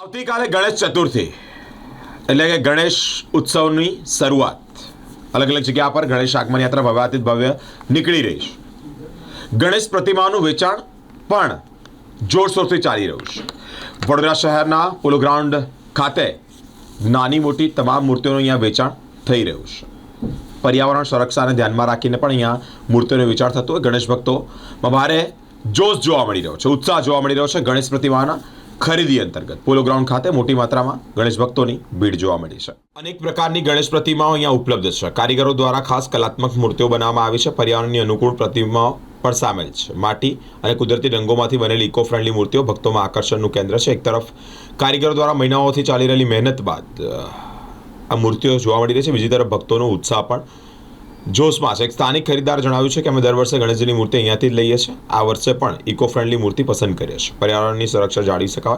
આવતીકાલે ગણેશ ચતુર્થી. એટલે કે ગણેશ ઉત્સવની શરૂઆત. અલગ અલગ જગ્યા પર ગણેશ આગમન યાત્રા ભવ્યાતીત ભવ્ય નીકળી રહી છે. ગણેશ પ્રતિમાનું વેચાણ પણ જોરશોરથી ચાલી રહ્યું છે. વડોદરા શહેરના પોલો ગ્રાઉન્ડ ખાતે નાની મોટી તમામ મૂર્તિઓનું અહીંયા વેચાણ થઈ રહ્યું છે. પર્યાવરણ સુરક્ષાને ધ્યાનમાં રાખીને પણ અહીંયા મૂર્તિઓનો વેચાણ થતો હોય. ગણેશ ભક્તોમાં ભારે જોશ જોવા મળી રહ્યો છે, ઉત્સાહ જોવા મળી રહ્યો છે ગણેશ પ્રતિમાના ખરીદી અંતર્ગત. પોલો ગ્રાઉન્ડ ખાતે મોટી માત્રામાં ગણેશ ભક્તોની ભીડ જોવા મળી છે. અનેક પ્રકારની ગણેશ પ્રતિમાઓ અહીંયા ઉપલબ્ધ છે. કારીગરો દ્વારા ખાસ કલાત્મક મૂર્તિઓ બનાવવામાં આવી છે. પર્યાવરણની અનુકૂળ પ્રતિમાઓ પણ સામેલ છે. માટી અને કુદરતી રંગોમાંથી બનેલી ઇકો ફ્રેન્ડલી મૂર્તિઓ ભક્તોમાં આકર્ષણનું કેન્દ્ર છે. એક તરફ કારીગરો દ્વારા મહિનાઓથી ચાલી રહેલી મહેનત બાદ આ મૂર્તિઓ જોવા મળી રહી છે. બીજી તરફ ભક્તોનો ઉત્સાહ પણ જોશમાં છે. એક સ્થાનિક ખરીદદાર જણાવ્યું છે કે અમે દર વર્ષે ગણેશજીની મૂર્તિ અહીંયાથી જ લઈએ છીએ. આ વર્ષે પણ ઇકો ફ્રેન્ડલી મૂર્તિ પસંદ કરીએ છીએ. પર્યાવરણની સુરક્ષા જાળવી શકાય.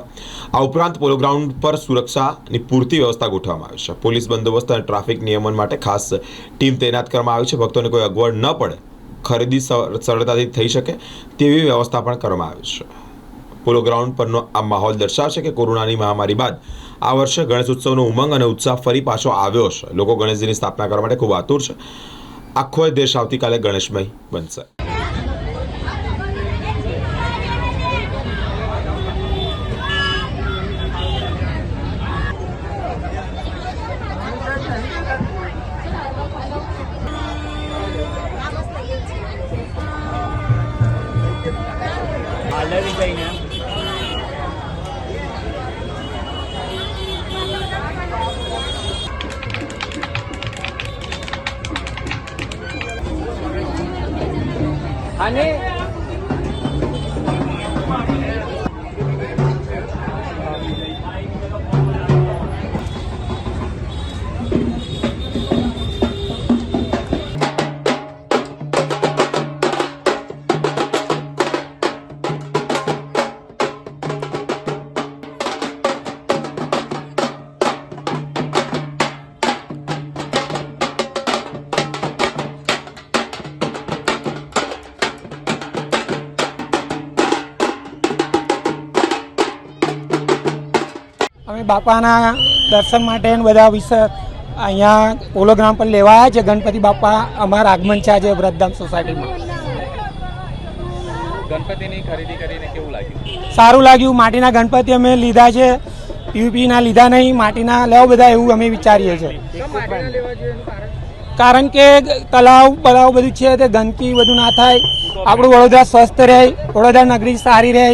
આ ઉપરાંત પોલો ગ્રાઉન્ડ પર સુરક્ષાની પૂરતી વ્યવસ્થા ગોઠવવામાં આવી છે. પોલીસ બંદોબસ્ત અને ટ્રાફિક નિયમન માટે ખાસ ટીમ તૈનાત કરવામાં આવી છે. ભક્તોને કોઈ અગવડ ન પડે. ખરીદી સર- સરળતાથી થઈ શકે તેવી વ્યવસ્થા પણ કરવામાં આવી છે. પોલો ગ્રાઉન્ડ પરનો આ માહોલ દર્શાવશે કે કોરોનાની મહામારી બાદ આ વર્ષે ગણેશ ઉત્સવનો ઉમંગ અને ઉત્સાહ ફરી પાછો આવ્યો છે. લોકો ગણેશજીની સ્થાપના કરવા માટે ખૂબ આતુર છે. આખો દેશ આવતીકાલે ગણેશમય બનશે. હાલવી જઈને બાપાના દર્શન માટે બધા વિશે અહીંયા પોલો ગ્રાઉન્ડ પર લેવા આવ્યા છે. ગણપતિ બાપા અમારા આગમન છે આજે વ્રતધામ સોસાયટીમાં. ગણપતિની ખરીદી કરીને કેવું લાગ્યું? સારું લાગ્યું. માટીના ગણપતિ અમે લીધા છે. યુપીના લીધા નહીં. માટીના લેવા બધા એવું અમે વિચારીએ છીએ. કારણ? કે તલાવ બલાવ બધું છે તે ગંદકી બધું ના થાય. આપણું વડોદરા સ્વસ્થ રહે. વડોદરા નગરી સારી રહે.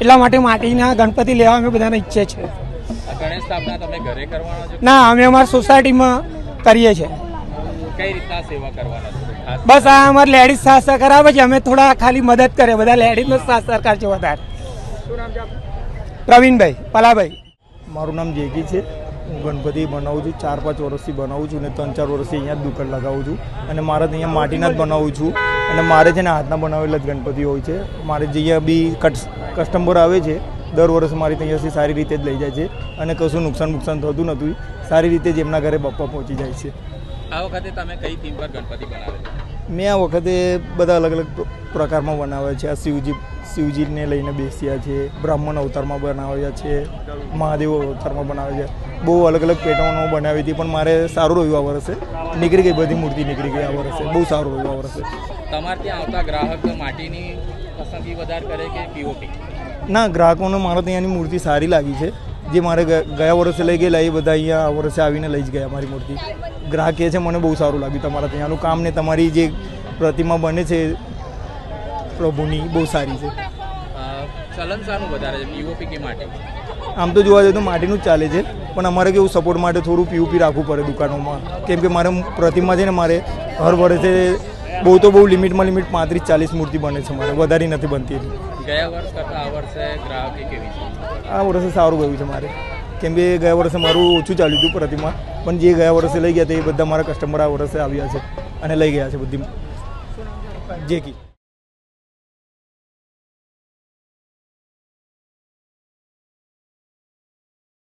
એટલા માટે માટીના ગણપતિ લેવા અમે બધાને ઈચ્છે છે. ગણેશ સ્થાપના તમે ઘરે કરવાનો છો? ના અમે અમારી સોસાયટીમાં કરીએ છીએ. કઈ રીતના સેવા કરવાના છો? બસ આ અમારે લેડીઝ સાસર કરાવે આવે છે અમે થોડા ખાલી મદદ કરે બધા લેડીઝનો સાસર સહકાર છે વધારે પ્રવીણભાઈ પલાભાઈ. મારું નામ જેકી છે. હું ગણપતિ બનાવું છું ચાર પાંચ વર્ષથી બનાવું છું અને ત્રણ ચાર વર્ષથી અહીંયા જ દુકાન લગાવું છું. અને મારે તો અહીંયા માટીના જ બનાવું છું. અને મારે છે ને હાથના બનાવેલા જ ગણપતિ હોય છે. મારે જે બી કસ્ટમર આવે છે દર વર્ષ મારી ત્યાંથી સારી રીતે જ લઈ જાય છે અને કશું નુકસાન નુકસાન થતું નથી. સારી રીતે જ એમના ઘરે બપ્પા પહોંચી જાય છે. આ વખતે તમે કઈ થીમ પર ગણપતિ બનાવે મેં આ વખતે બધા અલગ અલગ પ્ર- પ્રકારમાં બનાવ્યા છે. આ શિવજી શિવજીને લઈને બેસ્યા છે બ્રાહ્મણ અવતારમાં બનાવ્યા છે મહાદેવ અવતારમાં બનાવ્યા છે. બહુ અલગ અલગ પેટર્નો બનાવી હતી પણ મારે સારું રહ્યું આ વર્ષે. નીકળી ગઈ બધી મૂર્તિ નીકળી ગઈ આ વર્ષે. બહુ સારું રહ્યું આ વર્ષે. તમારે ત્યાં આવતા ગ્રાહક માટીની પસંદગી વધારે કરે કે પીઓપી ના ગ્રાહકોને મારે ત્યાંની મૂર્તિ સારી લાગી છે. જે મારે ગયા વર્ષે લઈ ગયેલા એ બધા અહીંયા આ વર્ષે આવીને લઈ જ ગયા મારી મૂર્તિ. ગ્રાહક કહે છે મને બહુ સારું લાગ્યું તમારા ત્યાંનું કામ ને તમારી જે પ્રતિમા બને છે પ્રભુની બહુ સારી છે. ચલન શાનું વધારે છે પીઓપી કે માટી? આમ તો જોવા જઈએ તો માટીનું જ ચાલે છે પણ અમારે કેવું સપોર્ટ માટે થોડું પીયુપી રાખવું પડે દુકાનોમાં. કેમ કે મારે પ્રતિમા છે ને મારે હર વર્ષે બહુ તો બહુ લિમિટમાં લિમિટ પાંત્રીસ ચાલીસ મૂર્તિ બને છે મારે. વધારે નથી બનતી ગયા વર્ષ કરતાં આ વર્ષે ગ્રાહકી કેવી છે? આ વર્ષે સારું ગયું છે મારે. કેમ કે ગયા વર્ષે મારું ઓછું ચાલ્યું હતું પ્રતિમા પણ જે ગયા વર્ષે લઈ ગયા તે એ બધા મારા કસ્ટમર આ વર્ષે આવ્યા છે અને લઈ ગયા છે બધી. જે કી.